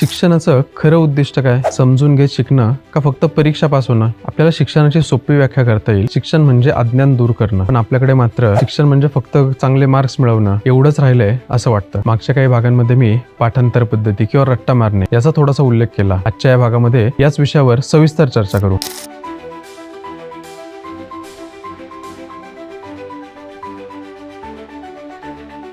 शिक्षणाचं खरं उद्दिष्ट काय? समजून घेत शिकणं का फक्त परीक्षा पास होणं? आपल्याला शिक्षणाची सोपी व्याख्या करता येईल. शिक्षण म्हणजे अज्ञान दूर करणं. पण आपल्याकडे मात्र शिक्षण म्हणजे फक्त चांगले मार्क्स मिळवणं एवढंच राहिलंय असं वाटतं. मागच्या काही भागांमध्ये मी पाठांतर पद्धती किंवा रट्टा मारणे याचा थोडासा उल्लेख केला. आजच्या या भागामध्ये याच विषयावर सविस्तर चर्चा करू.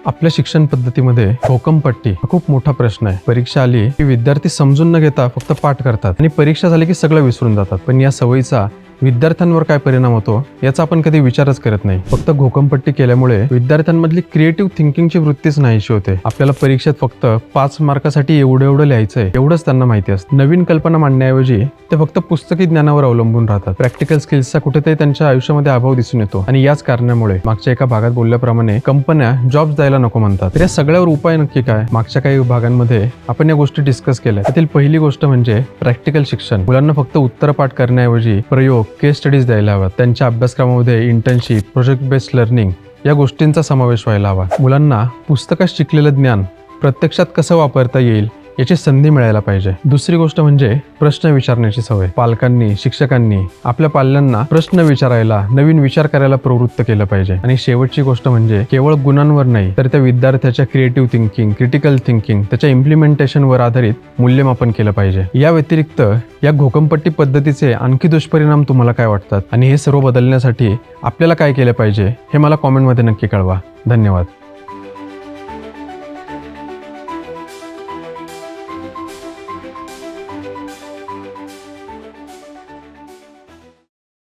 आपल्या शिक्षण पद्धतीमध्ये भोकमपट्टी हा खूप मोठा प्रश्न आहे. परीक्षा आली की विद्यार्थी समजून न घेता फक्त पाठ करतात आणि परीक्षा झाली की सगळं विसरून जातात. पण या सवयीचा विद्यार्थ्यांवर काय परिणाम होतो याचा आपण कधी विचारच करत नाही. फक्त घोकमपट्टी केल्यामुळे विद्यार्थ्यांमधली क्रिएटिव्ह थिंकिंगची वृत्तीच नाहीशी होते. आपल्याला परीक्षेत फक्त पाच मार्कासाठी एवढं एवढं लिहायचंय एवढंच त्यांना माहिती असतं. नवीन कल्पना मांडण्याऐवजी ते फक्त पुस्तकी ज्ञानावर अवलंबून राहतात. प्रॅक्टिकल स्किल्सचा कुठेतरी त्यांच्या आयुष्यामध्ये अभाव दिसून येतो. आणि याच कारणामुळे मागच्या एका भागात बोलल्याप्रमाणे कंपन्या जॉब्स द्यायला नको म्हणतात. तर या सगळ्यावर उपाय नक्की काय? मागच्या काही भागांमध्ये आपण या गोष्टी डिस्कस केल्या. त्यातील पहिली गोष्ट म्हणजे प्रॅक्टिकल शिक्षण. मुलांना फक्त उत्तरपाठ करण्याऐवजी प्रयोग केस स्टडीज द्यायला हव्यात. त्यांच्या अभ्यासक्रमामध्ये इंटर्नशिप प्रोजेक्ट बेस्ड लर्निंग या गोष्टींचा समावेश व्हायला हवा. मुलांना पुस्तकात शिकलेलं ज्ञान प्रत्यक्षात कसं वापरता येईल याची संधी मिळायला पाहिजे. दुसरी गोष्ट म्हणजे प्रश्न विचारण्याची सवय. पालकांनी शिक्षकांनी आपल्या पाल्यांना प्रश्न विचारायला नवीन विचार करायला प्रवृत्त केलं पाहिजे. आणि शेवटची गोष्ट म्हणजे केवळ गुणांवर नाही तर त्या विद्यार्थ्याच्या क्रिएटिव्ह थिंकिंग क्रिटिकल थिंकिंग त्याच्या इम्प्लिमेंटेशनवर आधारित मूल्यमापन केलं पाहिजे. या व्यतिरिक्त या घोकंपट्टी पद्धतीचे आणखी दुष्परिणाम तुम्हाला काय वाटतात? आणि हे सर्व बदलण्यासाठी आपल्याला काय केलं पाहिजे हे मला कॉमेंटमध्ये नक्की कळवा. धन्यवाद.